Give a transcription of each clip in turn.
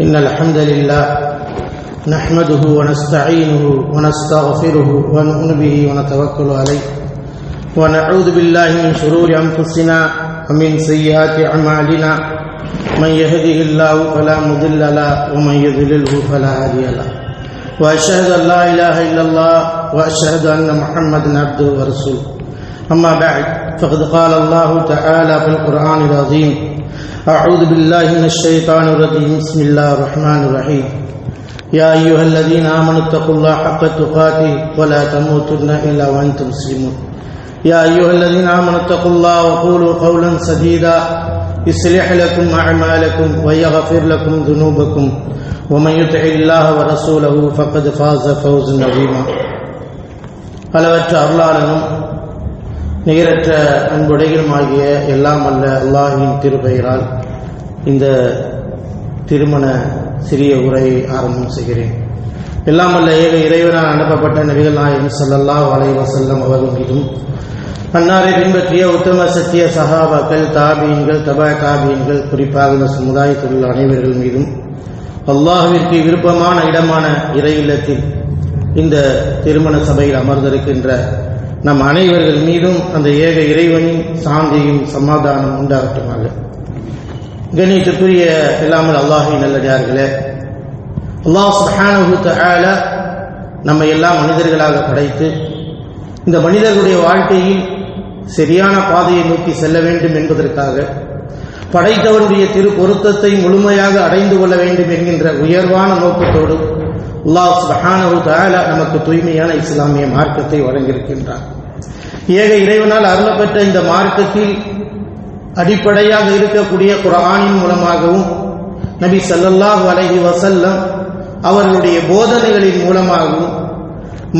إن الحمد لله نحمده ونستعينه ونستغفره ونؤمن به ونتوكل عليه ونعوذ بالله من شرور أنفسنا ومن سيئات أعمالنا من يهده الله فلا مضل له ومن يضلله فلا هادي له وأشهد أن لا إله إلا الله وأشهد أن محمدا عبده ورسوله. أما بعد فقد قال الله تعالى في القرآن العظيم أعوذ بالله من الشيطان الرجيم بسم الله الرحمن الرحيم يا أيها الذين آمنوا اتقوا الله حق تقاته ولا تموتن إلا وأنتم مسلمون يا أيها الذين آمنوا اتقوا الله وقولوا قولا سديدا يصلح لكم أعمالكم ويغفر لكم ذنوبكم ومن يطع الله ورسوله فقد فاز فوزا عظيما அளவற்ற அருளாளனும் நிகரற்ற அன்புடைகளுமாகிய எல்லாம் அல்ல அல்லாஹின் திருப்பெயரால் இந்த திருமண சிறிய உரையை ஆரம்பம் செய்கிறேன். எல்லாம் அல்ல ஏக இறைவனால் அனுப்பப்பட்ட நபிகள் நாயகம் ஸல்லல்லாஹு அலைஹி வசல்லம் அவர்கள் மீதும் அன்னாரை பின்பற்றிய உத்தம சத்திய சகாபாக்கள் தாபியன்கள் தபா தாபியன்கள் குறிப்பாக இந்த சமுதாயத்தில் அனைவர்கள் மீதும் அல்லாஹுவிற்கு விருப்பமான இடமான இறை இல்லத்தில் இந்த திருமண சபையில் அமர்ந்திருக்கின்ற நம் அனைவர்கள் மீதும் அந்த ஏக இறைவனின் சாந்தியும் சமாதானம் உண்டாகட்டுமாக. கணியத்துக்குரிய இல்லாமல் அல்லாஹி நல்லடியார்களே அல்லாஹ் சுப்ஹானஹு தஆல நம்ம எல்லாம் மனிதர்களாக படைத்து இந்த மனிதர்களுடைய வாழ்க்கையில் சரியான பாதையை நோக்கி செல்ல வேண்டும் என்பதற்காக படைத்தவருடைய திரு பொருத்தத்தை முழுமையாக அடைந்து கொள்ள வேண்டும் என்கின்ற உயர்வான நோக்கத்தோடு அல்லாஹ் சுப்ஹானஹு தஆலா நமக்கு தூய்மையான இஸ்லாமிய மார்க்கத்தை வழங்கியிருக்கின்றார் ஏக இறைவனால் அருளப்பெற்ற இந்த மார்க்கத்தில் அடிப்படையாக இருக்கக்கூடிய குரானின் மூலமாகவும் நபி ஸல்லல்லாஹு அலஹி வசல்லம் அவர்களுடைய போதனைகளின் மூலமாகவும்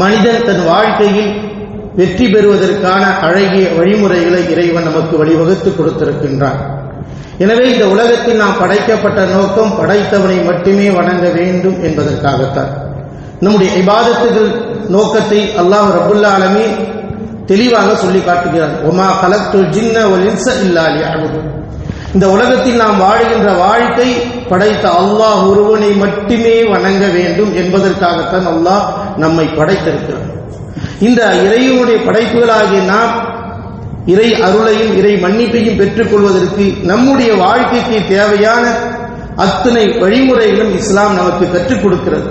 மனிதன் தன் வாழ்க்கையில் வெற்றி பெறுவதற்கான அழகிய வழிமுறைகளை இறைவன் நமக்கு வழிவகுத்து கொடுத்திருக்கின்றான். எனவே இந்த உலகத்தில் நாம் படைக்கப்பட்ட நோக்கம் படைத்தவனை மட்டுமே வணங்க வேண்டும் என்பதற்காகத்தான். நம்முடைய இபாதத்துகள் நோக்கத்தை அல்லாஹ் ரபுல்லா ஆலமீ தெளிவாக சொல்லி காட்டுகிறார் ஒமா கலத்துல் ஜின்ன ஒல் இன்ச இந்த உலகத்தில் நாம் வாழுகின்ற வாழ்க்கை படைத்த அல்லாஹ் ஒருவனை மட்டுமே வணங்க வேண்டும் என்பதற்காகத்தான் அல்லாஹ் நம்மை படைத்திருக்கிறார் இந்த இறைவனுடைய படைப்புகளாகிய நாம் இறை அருளையும் இறை மன்னிப்பையும் பெற்றுக்கொள்வதற்கு நம்முடைய வாழ்க்கைக்கு தேவையான அத்தனை வழிமுறைகளும் இஸ்லாம் நமக்கு கற்றுக் கொடுக்கிறது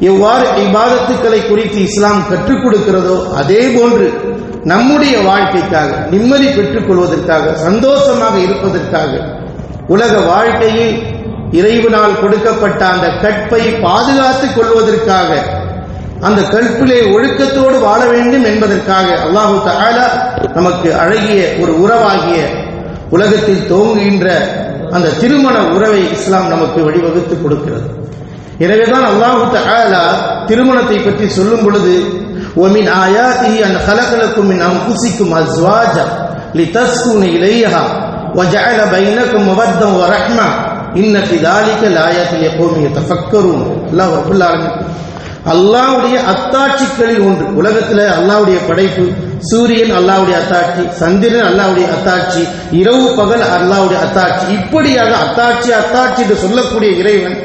எவ்வாறு இபாதத்துக்களை குறித்து இஸ்லாம் கற்றுக் கொடுக்கிறதோ அதே போன்று நம்முடைய வாழ்க்கைக்காக நிம்மதி பெற்றுக் கொள்வதற்காக சந்தோஷமாக இருப்பதற்காக உலக வாழ்க்கையில் இறைவனால் கொடுக்கப்பட்ட அந்த கற்பை பாதுகாத்துக் கொள்வதற்காக அந்த கற்பிலே ஒழுக்கத்தோடு வாழ வேண்டும் என்பதற்காக அல்லாஹு தஆலா நமக்கு அழகிய ஒரு உறவாகிய உலகத்தில் தோங்குகின்ற அந்த திருமண உறவை இஸ்லாம் நமக்கு வழிவகுத்து கொடுக்கிறது எனவேதான் அல்லாஹு தஆலா திருமணத்தை பற்றி சொல்லும் பொழுது ومن آياته أن خلق لكم من أنفسكم أزواجا لتسكنوا إليها وجعل بينكم مودة ورحمة إن في ذلك لآيات لقوم يتفكرون الله رب العالمين அல்லாவுடைய அத்தாட்சிகளில் ஒன்று. உலகத்தில் அல்லாவுடைய படைப்பு சூரியன் அல்லாவுடைய அத்தாட்சி சந்திரன் அல்லாவுடைய அத்தாட்சி இரவு பகல் அல்லாவுடைய அத்தாட்சி. இப்படியாக அத்தாட்சி அத்தாட்சி என்று சொல்லக்கூடிய இறைவன்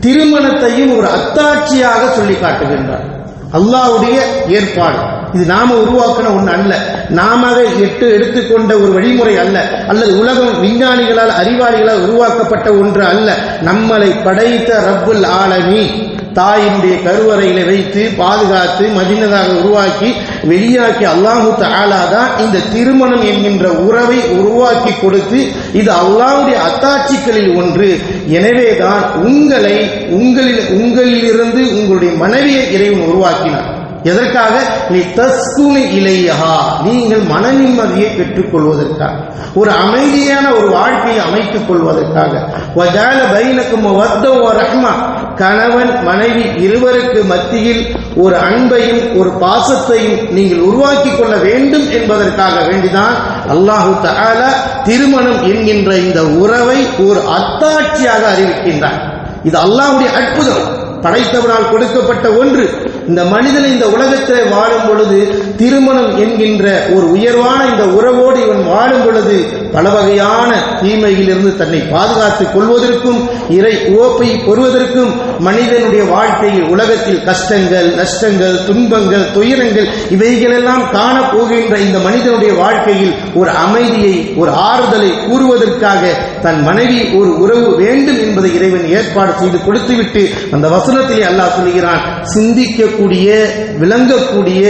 திருமணத்தையும் ஒரு அத்தாட்சியாக சொல்லி காட்டுகின்றார் அல்லாவுடைய ஏற்பாடு. இது நாம உருவாக்கின ஒன்று அல்ல. நாம எட்டு எடுத்துக்கொண்ட ஒரு வழிமுறை அல்ல. அல்லது உலகம் விஞ்ஞானிகளால் அறிவாளிகளால் உருவாக்கப்பட்ட ஒன்று அல்ல. நம்மளை படைத்த ரப்புல் ஆலமி தாயினுடைய கருவறையில வைத்து பாதுகாத்து மதினதாக உருவாக்கி வெளியாக்கி அல்லாஹு தாலா தான் இந்த திருமணம் என்கின்ற உறவை உருவாக்கி கொடுத்து இது அல்லாஹுடைய அத்தாட்சிகளில் ஒன்று. எனவே தான் உங்களை உங்களில் உங்களிலிருந்து உங்களுடைய மனைவியை இறைவன் உருவாக்கினார். எதற்காக? நீ தஸ்குனு இலையா நீங்கள் மன நிம்மதியை பெற்றுக்கொள்வதற்காக. ஒரு அமைதியான ஒரு வாழ்க்கையை அமைத்துக் கொள்வதற்காக வஜால பைனக்கும் ரஹ்மா. கணவன் மனைவி இருவருக்கு மத்தியில் ஒரு அன்பையும் ஒரு பாசத்தையும் நீங்கள் உருவாக்கி கொள்ள வேண்டும் என்பதற்காக வேண்டிதான் அல்லாஹு தகால திருமணம் என்கின்ற இந்த உறவை ஒரு அத்தாட்சியாக அறிவிக்கின்றார். இது அல்லாஹுடைய அற்புதம். படைத்தவனால் கொடுக்கப்பட்ட ஒன்று. இந்த மனிதன் இந்த உலகத்தில் வாழும் பொழுது திருமணம் என்கின்ற ஒரு உயர்வான இந்த உறவோடு இவன் வாழும் பொழுது பல வகையான தீமையிலிருந்து தன்னை பாதுகாத்துக் கொள்வதற்கும் இறை ஓப்பை பெறுவதற்கும் மனிதனுடைய வாழ்க்கையில் உலகத்தில் கஷ்டங்கள் நஷ்டங்கள் துன்பங்கள் துயரங்கள் இவைகளெல்லாம் காண போகின்ற இந்த மனிதனுடைய வாழ்க்கையில் ஒரு அமைதியை ஒரு ஆறுதலை கூறுவதற்காக தன் மனைவி ஒரு உறவு வேண்டும் என்பதை இறைவன் ஏற்பாடு செய்து கொடுத்துவிட்டு அந்த வசனத்திலே அல்லாஹ் சொல்கிறான் சிந்திக்கக்கூடிய விளங்கக்கூடிய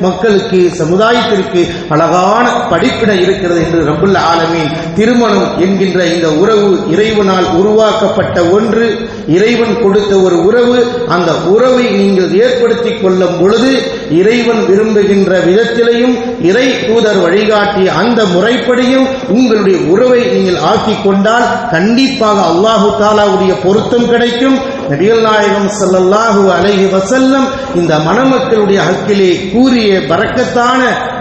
மக்களுக்கு சமுதாயத்திற்கு அழகான படிப்பினை இருக்கிறது என்று ரபுல் ஆலமீன் திருமணம் என்கின்ற இந்த உறவு இறைவனால் உருவாக்கப்பட்ட ஒன்று. இறைவன் கொடுத்த ஒரு உறவு. அந்த உறவை நீங்கள் ஏற்படுத்தி கொள்ளும் பொழுது இறைவன் விரும்புகின்ற விதத்திலையும் இறை தூதர் வழிகாட்டிய அந்த முறைப்படியும் உங்களுடைய உறவை நீங்கள் ஆக்கிக் கொண்டால் கண்டிப்பாக அல்லாஹு தாலாவுடைய பொருத்தம் கிடைக்கும். நபிகள் நாயகம் செல்லல்லாஹு அலைஹி வசல்லம் இந்த மணமக்களுடைய ஹக்கிலே கூறிய பறக்கத்தான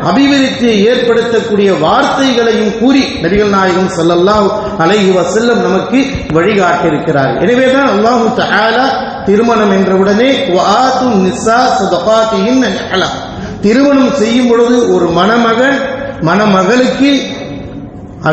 அபிவிருத்தியை ஏற்படுத்தக்கூடிய வார்த்தைகளையும் கூறி நபிகள் நாயகம் ஸல்லல்லாஹு அலைஹி வசல்லம் நமக்கு வழிகாட்டியிருக்கிறார். எனவேதான் அல்லாஹு தஆலா திருமணம் என்றவுடனே வஆத்து நிசா ஸதகாத்திஹின் திருமணம் செய்யும் பொழுது ஒரு மணமகன் மணமகளுக்கு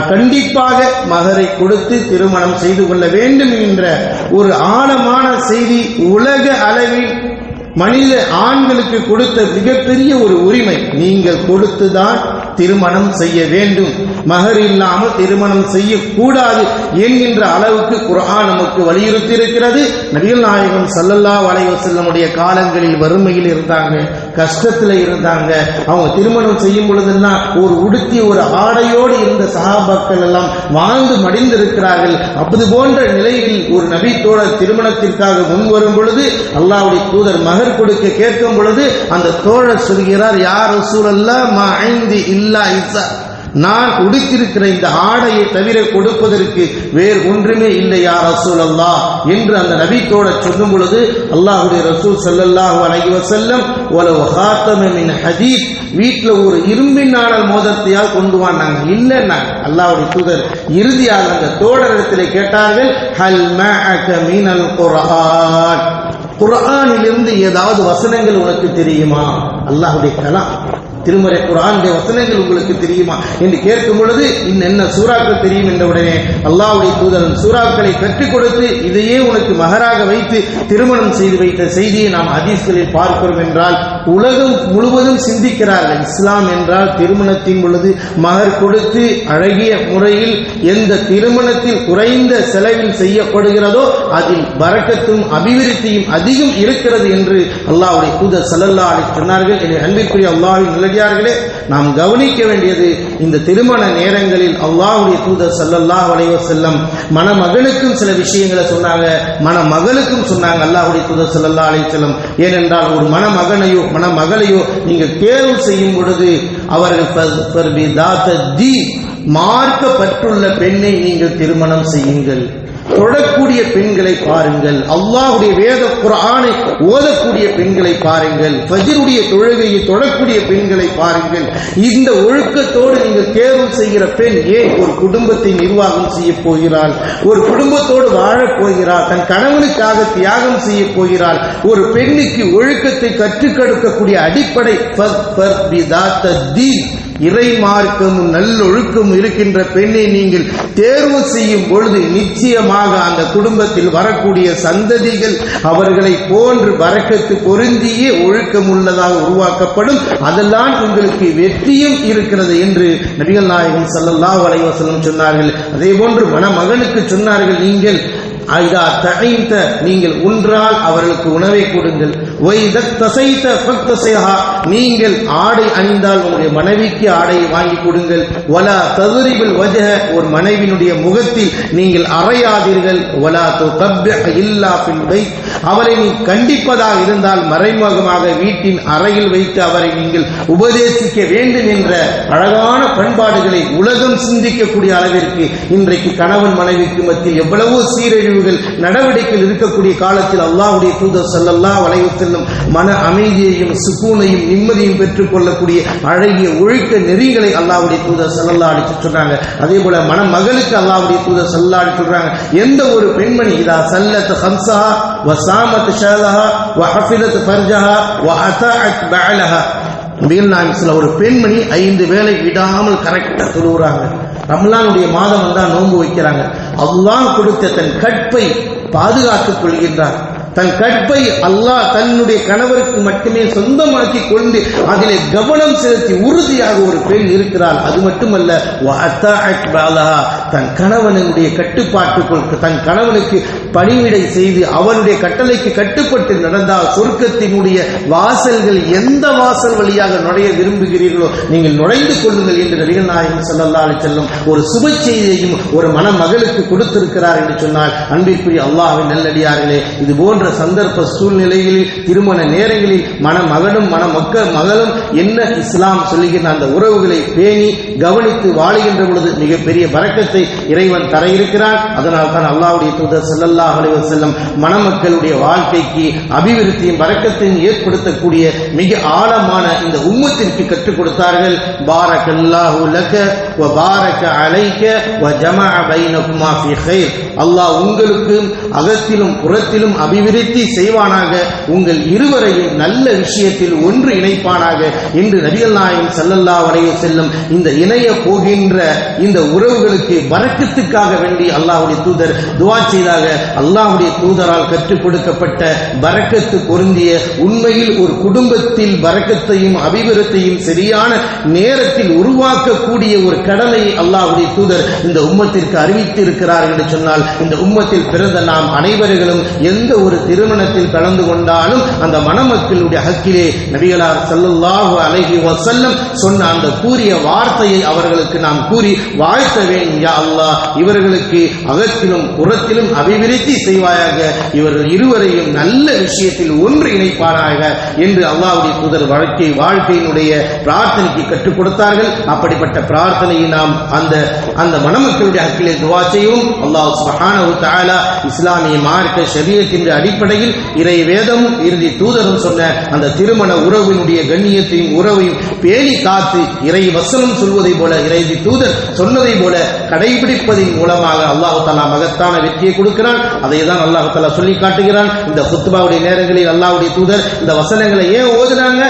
கண்டிப்பாக மகரை கொடுத்து திருமணம் செய்து கொள்ள வேண்டும் என்ற ஒரு ஆழமான செய்தி உலக அளவில் மனித ஆண்களுக்கு கொடுத்த மிகப்பெரிய ஒரு உரிமை. நீங்கள் கொடுத்துதான் திருமணம் செய்ய வேண்டும். மகர் இல்லாமல் திருமணம் செய்யக்கூடாது என்கின்ற அளவுக்கு குரான் நமக்கு வலியுறுத்தி இருக்கிறது நபிகள் நாயகம் சல்லல்லா அலைஹி காலங்களில் வறுமையில் இருந்தாங்க. கஷ்டத்தில் இருந்தாங்க. அவங்க திருமணம் செய்யும் பொழுதெல்லாம் ஒரு உடுத்தி ஒரு ஆடையோடு இருந்த சகாபாக்கள் எல்லாம் வாழ்ந்து மடிந்திருக்கிறார்கள். அப்படி போன்ற நிலையில் ஒரு நபித்தோழர் திருமணத்திற்காக முன் வரும் பொழுது அல்லாவுடைய தூதர் மகர் கொடுக்க கேட்கும் பொழுது அந்த தோழர் சொல்கிறார் யார் சூழல்ல மா ஐந்து இல்லா இசா நான் உடுத்திருக்கிற இந்த ஆடையை தவிர கொடுப்பதற்கு வேறு ஒன்றுமே இல்லையா ரசூல் அல்லா என்று அந்த நபித்தோட சொல்லும் பொழுது அல்லாஹுடைய ரசூல் ஸல்லல்லாஹு அலைஹி வஸல்லம் உலவு ஹாத்தமின் ஹதீத் வீட்டில் ஒரு இரும்பின் நாடல் மோதத்தையால் கொண்டு வந்தாங்க இல்லைன்னா அல்லாஹ்வுடைய தூதர். இறுதியாக அந்த தோழரிடத்திலே கேட்டார்கள் ஹல் மஅக மினல் குர்ஆன்? குரானிலிருந்து ஏதாவது வசனங்கள் உனக்கு தெரியுமா? அல்லாஹுடைய கலாம். திருமறை குரானுடைய வசனங்கள் உங்களுக்கு தெரியுமா என்று கேட்கும் பொழுது இன்னும் சூறாக்கள் தெரியும்? என்ற உடனே அல்லாவுடைய தூதரன் சூறாக்களை கற்றுக் கொடுத்து இதையே உனக்கு மகராக வைத்து திருமணம் செய்து வைத்த செய்தியை நாம் ஹதீஸ்களில் பார்க்கிறோம் என்றால் உலகம் முழுவதும் சிந்திக்கிறார்கள். இஸ்லாம் என்றால் திருமணத்தின் பொழுது மகர் கொடுத்து அழகிய முறையில் எந்த திருமணத்தில் குறைந்த செலவில் செய்யப்படுகிறதோ அதில் வரக்கத்தும் அபிவிருத்தியும் அதிகம் இருக்கிறது என்று அல்லாவுடைய தூதர் சல்லல்லா சொன்னார்கள். எனவே அன்பிற்குரிய அல்லாஹ்வின் நல்லடியார்களே நாம் கவனிக்க வேண்டியது இந்த திருமண நேரங்களில் அல்லாஹ்வுடைய தூதர் ஸல்லல்லாஹு அலைஹி செல்லம் மணமகனுக்கும் சில விஷயங்களை சொன்னாங்க மணமகளுக்கும் சொன்னாங்க அல்லாஹ்வுடைய தூதர் சல்லல்லா அலைஹி செல்லம் ஏனென்றால் ஒரு மணமகனையோ மணமகளையோ நீங்கள் தேர்வு செய்யும் பொழுது அவர்கள் தி மார்க்கப்பட்டுள்ள பெண்ணை நீங்கள் திருமணம் செய்யுங்கள். தொடக்கூடிய பெண்களை பாருங்கள். அல்லாஹ்வுடைய வேத குரானை ஓதக்கூடிய பெண்களை பாருங்கள். ஃபஜ்ருடைய தொழுகையை தொடக்கூடிய பெண்களை பாருங்கள். இந்த ஒழுக்கத்தோடு நீங்கள் தேர்வு செய்கிற பெண் ஏன் ஒரு குடும்பத்தை நிர்வாகம் செய்ய போகிறாள்? ஒரு குடும்பத்தோடு வாழப் போகிறாள்? தன் கணவனுக்காக தியாகம் செய்ய போகிறாள்? ஒரு பெண்ணுக்கு ஒழுக்கத்தை கற்றுக் கொடுக்கக்கூடிய அடிப்படை இறை மார்க்கமும் நல்லொழுக்கமும் இருக்கின்ற பெண்ணை நீங்கள் தேர்வு செய்யும் பொழுது நிச்சயமாக அந்த குடும்பத்தில் வரக்கூடிய சந்ததிகள் அவர்களை போன்று வரக்கத்து பொருந்தியே ஒழுக்கம் உள்ளதாக உருவாக்கப்படும். அதெல்லாம் உங்களுக்கு வெற்றியும் இருக்கிறது என்று நபிகள் நாயகம் சல்லல்லா வலைவசலம் சொன்னார்கள். அதே போன்று மணமகனுக்கு சொன்னார்கள் நீங்கள் ஐதா தகைந்த நீங்கள் உன்றால் அவர்களுக்கு உணவை கொடுங்கள். நீங்கள் ஆடை அணிந்தால் உங்களுடைய மனைவிக்கு ஆடையை வாங்கி கொடுங்கள். வலா ததுரிபில் வஜக ஒரு மனைவியினுடைய முகத்தில் நீங்கள் அறையாதீர்கள். வலா இல்லா பின்பை அவரை நீ கண்டிப்பதாக இருந்தால் மறைமுகமாக வீட்டின் அறையில் வைத்து அவரை நீங்கள் உபதேசிக்க வேண்டும் என்ற அழகான பண்பாடுகளை உலகம் சிந்திக்கக்கூடிய அளவிற்கு இன்றைக்கு கணவன் மனைவிக்கு மத்தியில் எவ்வளவோ சீரழிவுகள் நடவடிக்கைகள் இருக்கக்கூடிய காலத்தில் அல்லாஹுடைய தூதர் ஸல்லல்லாஹு அலைஹி வஸல்லம் மன அமைதியையும் சுக்கூனையும் நிம்மதியும் பெற்றுக் கொள்ளக்கூடிய அழகிய ஒழுக்க நெறிகளை அல்லாவுடைய தூதர் ஸல்லல்லாஹு அடித்து வஸல்லம் சொல்றாங்க. அதே போல மணமகளுக்கு அல்லாவுடைய தூதர் ஸல்லல்லாஹு அடித்து சொல்றாங்க. எந்த ஒரு பெண்மணி இதா சல்லத் ஹம்சஹா வ சாமத் ஷலஹா வ ஹஃபிலத் ஃபர்ஜஹா வ அதாஅத் பஅலஹா. நபிகள் நாயகம் சில ஒரு பெண்மணி ஐந்து வேலை விடாமல் கரெக்டாக தொழுகிறாங்க ரம்லானுடைய மாதம் தான் நோன்பு வைக்கிறாங்க. அல்லாஹ் கொடுத்த தன் கற்பை பாதுகாத்துக் கொள்கின்றார். தன் கற்பை அல்லாஹ் தன்னுடைய கணவருக்கு மட்டுமே சொந்தமாக்கி கொண்டு அதிலே கவனம் செலுத்தி உறுதியாக ஒரு பெண் இருக்கிறாள். அது மட்டுமல்ல தன் கணவனுடைய கட்டுப்பாட்டுக்குள் தன் கணவனுக்கு பணிவிடை செய்து அவனுடைய கட்டளைக்கு கட்டுப்பட்டு நடந்தால் சொர்க்கத்தினுடைய வாசல்கள் எந்த வாசல் வழியாக நுழைய விரும்புகிறீர்களோ நீங்கள் நுழைந்து கொள்ளுங்கள் என்று நபிகள் நாயகம் ஸல்லல்லாஹு செல்லும் ஒரு சுப செய்தியையும் ஒரு மணமகளுக்கு கொடுத்திருக்கிறார் என்று சொன்னால் அன்பிற்குரிய அல்லாஹின் நல்லடியார்களே இது போன்ற சந்தர்ப்ப சூழ்நிலைகளில் திருமண நேரங்களில் மணமகனும் மணமக்கள் மகளும் என்ன இஸ்லாம் சொல்லுகின்ற அந்த உறவுகளை பேணி கவனித்து வாழுகின்ற பொழுது மிகப்பெரிய பறக்கத்தை இறைவன் தர இருக்கிறான் அதனால் தான் அல்லாவுடைய தூதர் ஸல்லல்லாஹு அலைவர் செல்லும் மணமக்களுடைய வாழ்க்கைக்கு அபிவிருத்தியும் வரக்கத்தையும் ஏற்படுத்தக்கூடிய மிக ஆழமான இந்த உம்மத்திற்கு கற்றுக் கொடுத்தார்கள். பாரக்கல்லாஹு லக வ பாரக அலைக்க வ ஜமா பைனகுமா ஃபி ஹைர் அல்லாஹ் உங்களுக்கும் அகத்திலும் புறத்திலும் அபிவிருத்தி செய்வானாக. உங்கள் இருவரையும் நல்ல விஷயத்தில் ஒன்று இணைப்பானாக. என்று நபிகள் நாயகம் செல்லல்லா அலைஹி செல்லும் இந்த இணைய போகின்ற இந்த உறவுகளுக்கு பறக்கத்துக்காக வேண்டி அல்லாஹுடைய தூதர் துவா செய்தாக அல்லாஹுடைய தூதரால் கற்றுக் கொடுக்கப்பட்ட பறக்கத்து பொருந்திய உண்மையில் ஒரு குடும்பத்தில் பறக்கத்தையும் அபிவிருத்தையும் சரியான நேரத்தில் உருவாக்கக்கூடிய ஒரு கடலை அல்லாஹ்வுடைய தூதர் இந்த உம்மத்திற்கு அறிவித்து இருக்கிறார் என்று சொன்னால் இந்த உம்மத்தில் பிறந்த நாம் அனைவர்களும் எந்த ஒரு திருமணத்தில் கலந்து கொண்டாலும் அந்த மணமக்களுடைய ஹக்கிலே நபிகளார் ஸல்லல்லாஹு அலைஹி வசல்லம் சொன்ன அந்த கூறிய வார்த்தையை அவர்களுக்கு நாம் கூறி வாழ்த்த வேண்டும். யா அல்லாஹ் இவர்களுக்கு அகத்திலும் புறத்திலும் அபிவிருத்தி செய்வாயாக. இவர்கள் இருவரையும் நல்ல விஷயத்தில் ஒன்று இணைப்பாராக என்று அல்லாஹ்வுடைய தூதர் வாழ்க்கை வாழ்க்கையினுடைய பிரார்த்தனைக்கு கற்றுக் கொடுத்தார்கள். அப்படிப்பட்ட பிரார்த்தனையை நாம் அந்த அந்த மணமக்களுடைய ஹக்கிலே துவா செய்வோம். அல்லாஹ் சுப்ஹானஹு தஆலா இஸ்லாமிய மார்க்க ஷரியத்தின் அடிப்படையில் இறை வேதமும் இறுதி தூதரும் சொன்ன அந்த திருமண உறவினுடைய கண்ணியத்தையும் உறவையும் பேணி காத்து இறை வசனம் சொல்வதை போல இறை தூதர் சொன்னதை போல கடை கடைபிடிப்பதின் மூலமாக அல்லாஹு தாலா மகத்தான வெற்றியை கொடுக்கிறான். அதை தான் அல்லாஹு தாலா சொல்லி காட்டுகிறான். இந்த குத்துபாவுடைய நேரங்களில் அல்லாஹுடைய தூதர் இந்த வசனங்களை ஏன் ஓதுனாங்க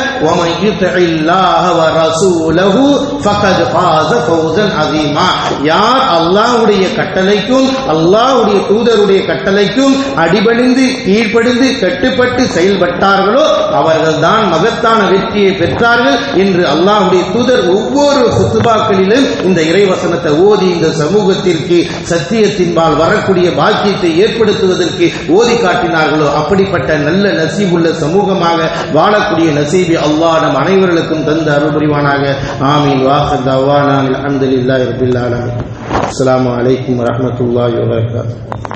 யார் அல்லாஹுடைய கட்டளைக்கும் அல்லாஹுடைய தூதருடைய கட்டளைக்கும் அடிபணிந்து கீழ்ப்படிந்து கட்டுப்பட்டு செயல்பட்டார்களோ அவர்கள் தான் மகத்தான வெற்றியை பெற்றார்கள் என்று அல்லாஹ்வுடைய தூதர் ஒவ்வொரு குத்துபாக்களிலும் இந்த இறைவசனத்தை ஓதி இந்த சமூகத்திற்கு சத்தியத்தின்பால் வரக்கூடிய பாக்கியத்தை ஏற்படுத்துவதற்கு ஓதி காட்டினார்களோ அப்படிப்பட்ட நல்ல நசீபுள்ள சமூகமாக வாழக்கூடிய நசீபி அல்லாஹ் நம் அனைவர்களுக்கும் தந்து அருள் புரிவானாக ஆமீன் வாஹத் அவானான் அல்ஹம்துலில்லாஹி ரபில் ஆலமீன். அஸ்ஸலாமு அலைக்கும் வரஹ்மத்துல்லாஹி